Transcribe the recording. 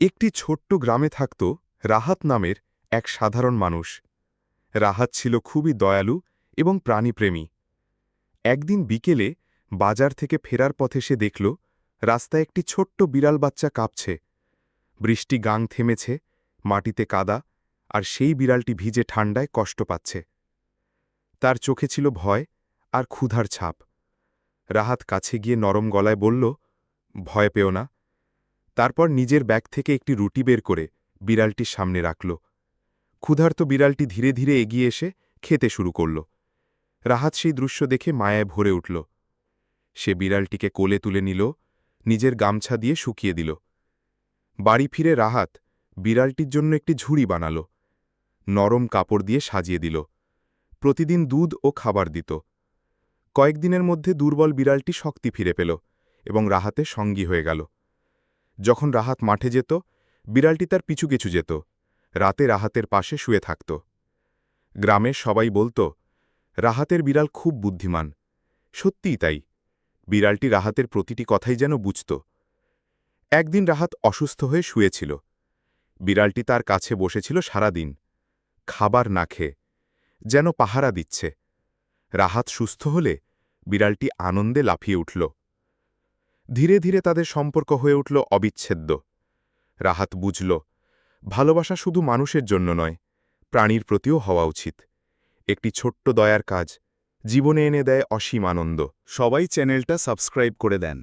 একটি ছোট্ট গ্রামে থাকত রাহাত নামের এক সাধারণ মানুষ। রাহাত ছিল খুবই দয়ালু এবং প্রাণীপ্রেমী। একদিন বিকেলে বাজার থেকে ফেরার পথে সে দেখল, রাস্তায় একটি ছোট্ট বিড়াল বাচ্চা কাঁপছে। বৃষ্টি গাং থেমেছে, মাটিতে কাদা, আর সেই বিড়ালটি ভিজে ঠান্ডায় কষ্ট পাচ্ছে। তার চোখে ছিল ভয় আর ক্ষুধার ছাপ। রাহাত কাছে গিয়ে নরম গলায় বলল, ভয় পেও না তারপর নিজের ব্যাগ থেকে একটি রুটি বের করে বিড়ালটির সামনে রাখল। ক্ষুধার্ত বিড়ালটি ধীরে ধীরে এগিয়ে এসে খেতে শুরু করল। রাহাত সেই দৃশ্য দেখে মায়ায় ভরে উঠল। সে বিড়ালটিকে কোলে তুলে নিল, নিজের গামছা দিয়ে শুকিয়ে দিল। বাড়ি ফিরে রাহাত বিড়ালটির জন্য একটি ঝুড়ি বানাল। নরম কাপড় দিয়ে সাজিয়ে দিল। প্রতিদিন দুধ ও খাবার দিত। কয়েকদিনের মধ্যে দুর্বল বিড়ালটি শক্তি ফিরে পেল এবং রাহাতে সঙ্গী হয়ে গেল। যখন রাহাত মাঠে যেত, বিড়ালটি তার পিছু কিছু যেত। রাতে রাহাতের পাশে শুয়ে থাকত। গ্রামের সবাই বলতো, রাহাতের বিড়াল খুব বুদ্ধিমান। সত্যিই তাই। বিড়ালটি রাহাতের প্রতিটি কথাই যেন বুঝত। একদিন রাহাত অসুস্থ হয়ে শুয়েছিল। বিড়ালটি তার কাছে বসেছিল সারাদিন। খাবার না খেয়ে, যেন পাহারা দিচ্ছে। রাহাত সুস্থ হলে বিড়ালটি আনন্দে লাফিয়ে উঠল। ধীরে ধীরে তাদের সম্পর্ক হয়ে উঠল অবিচ্ছেদ্য। রাহাত বুঝল, ভালোবাসা শুধু মানুষের জন্য নয়, প্রাণীর প্রতিও হওয়া উচিত। একটি ছোট্ট দয়ার কাজ, জীবনে এনে দেয় অসীম আনন্দ। সবাই চ্যানেলটা সাবস্ক্রাইব করে দেন।